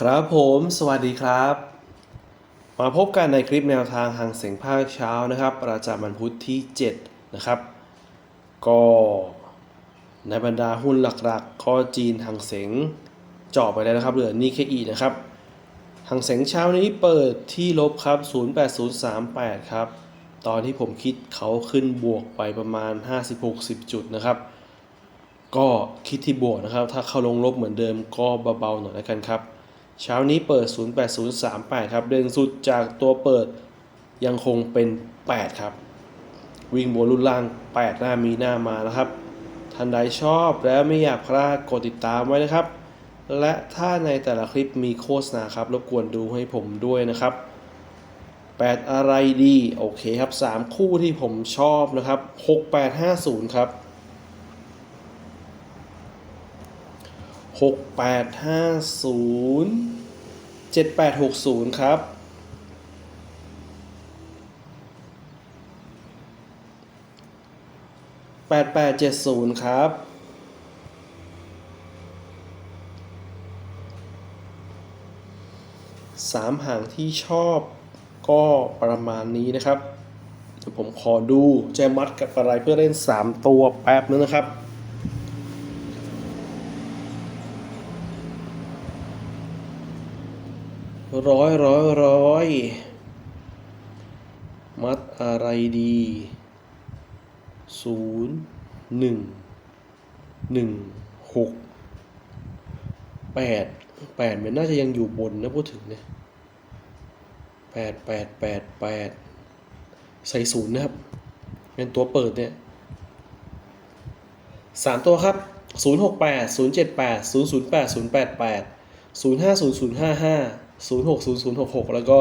ครับผมสวัสดีครับ มาพบกันในคลิปแนวทางหางเสียงภาคเช้านะครับ ประจำวันพุธที่ 7 นะครับ ก็ในบรรดาหุ้นหลักๆก็จีนหางเสียงจาะไปแล้วนะครับ เหลือนิเคอีนะครับหางเสียงเช้านี้เปิดที่ลบครับ 08038 ครับ ตอนที่ผมคิดเขาขึ้นบวกไปประมาณ 50-60 จุดนะครับก็คิดที่บวกนะครับ ถ้าเข้าลงลบเหมือนเดิมก็เบาๆหน่อยแล้วกันครับ เช้านี้เปิด 08038 ครับ เด่นสุดจากตัวเปิดยังคงเป็น 8 ครับ วิ่งบนรุ่นล่าง 8 หน้ามีหน้ามานะครับ ท่านใดชอบและไม่อยากพลาดกดติดตามไว้นะครับ และถ้าในแต่ละคลิปมีโฆษณาครับ รบกวนดูให้ผมด้วยนะครับ 8 อะไรดี โอเคครับ 3 คู่ที่ผมชอบนะครับ 6850 ครับ หกแปดห้าศูนย์เจ็ดแปดหกศูนย์ครับแปดแปดเจ็ดศูนย์ครับ สามหางที่ชอบก็ประมาณนี้นะครับเดี๋ยวผมขอดูแจมัดกับอะไรเพื่อเล่น 3 ตัวแป๊บนึงนะครับ ร้อยร้อยร้อยมัดอะไรดีศูนย์หนึ่งหนึ่งหกแปดแปดมันน่าจะยังอยู่บนนะพูดถึงเนี่ยแปดแปดแปดแปดใส่ศูนย์นะครับ เป็นตัวเปิดเนี่ยสามตัวครับศูนย์หกแปดศูนย์เจ็ดแปดศูนย์ศูนย์แปดศูนย์แปดแปดศูนย์ห้าศูนย์ศูนย์ห้าห้า ศูนย์หกศูนย์ศูนย์หกหกแล้วก็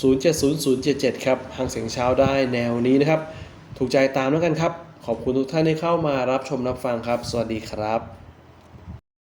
ศูนย์เจ็ดศูนย์ศูนย์เจ็ดเจ็ดครับหางเสียงเช้าได้แนวนี้นะครับ ถูกใจตามแล้วกันครับ ขอบคุณทุกท่านที่เข้ามารับชมรับฟังครับ สวัสดีครับ